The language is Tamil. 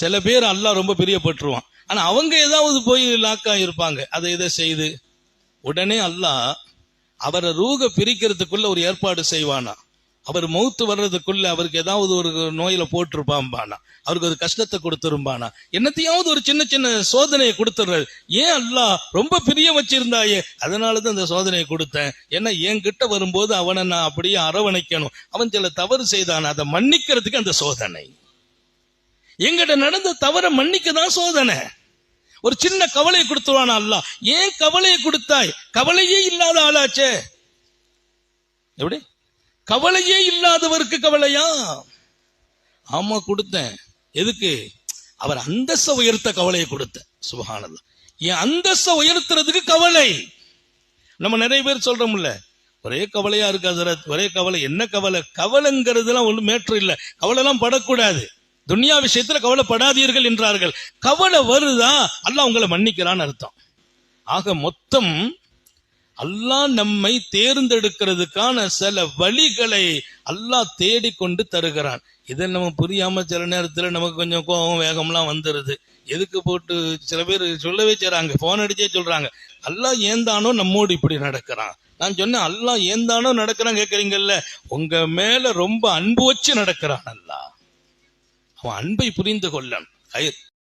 சில பேர் அல்லாஹ் ரொம்ப பிரியப்பட்டுருவான். ஆனா அவங்க ஏதாவது போய் லாக்கா இருப்பாங்க அதை இதை செய்து உடனே அல்லாஹ் அவரை ரூக பிரிக்கிறதுக்குள்ள ஒரு ஏற்பாடு செய்வானா? அவர் மௌத்து வர்றதுக்குள்ள அவருக்கு ஏதாவது ஒரு நோயில போட்டிருப்பாம்பானா? அவருக்கு ஒரு கஷ்டத்தை கொடுத்துருப்பானா? என்னத்தையாவது ஒரு சின்ன சின்ன சோதனையை கொடுத்துடுறாரு ஏன் அல்லாஹ் ரொம்ப பிரியம் வச்சிருந்தாயே? அதனாலதான் இந்த சோதனையை கொடுத்தேன். ஏன்னா என்கிட்ட வரும்போது அவனை நான் அப்படியே அரவணைக்கணும். அவன் சில தவறு செய்தான்? அதை மன்னிக்கிறதுக்கு அந்த சோதனை. எங்கிட்ட நடந்த தவற மன்னிக்க தான் சோதனை. ஒரு சின்ன கவலையை கொடுத்துருவான் அல்ல ஏன் கவலையை கொடுத்தாய்? கவலையே இல்லாத ஆளாச்சே. எப்படி? கவலையே இல்லாதவருக்கு கவலையா? ஆமா கொடுத்தேன். எதுக்கு? அவர் அந்தஸ்த உயர்த்த கவலையை கொடுத்த. சுபஹானல்லா. என் அந்தஸ்த உயர்த்துறதுக்கு கவலை. நம்ம நிறைய பேர் சொல்றோம்ல ஒரே கவலையா இருக்காது ஒரே கவலை. என்ன கவலை? கவலைங்கிறதுலாம் ஒன்றும் மேட்ரு இல்லை. கவலைலாம் படக்கூடாது. துன்யா விஷயத்துல கவலைப்படாதீர்கள் என்றார்கள். கவலை வருதா? அல்ல உங்களை மன்னிக்கிறான்னு அர்த்தம். ஆக மொத்தம் அல்லாஹ் நம்மை தேர்ந்தெடுக்கிறதுக்கான சில வழிகளை அல்லாஹ் தேடிக்கொண்டு தருகிறான். இதை நம்ம புரியாம சில நேரத்துல நமக்கு கொஞ்சம் கோபம் வேகம்லாம் வந்துருது. எதுக்கு போட்டு சில பேர் சொல்லவே செய்றாங்க. போன் அடிச்சே சொல்றாங்க. அல்லாஹ் ஏந்தானோ நம்மோடு இப்படி நடக்கிறான். நான் சொன்னேன் அல்லாஹ் ஏந்தானோ நடக்கிறான் கேக்குறீங்கல்ல. உங்க மேல ரொம்ப அன்பு வச்சு நடக்கிறான் அல்லாஹ். அவன் அன்பை புரிந்து கொள்ளன்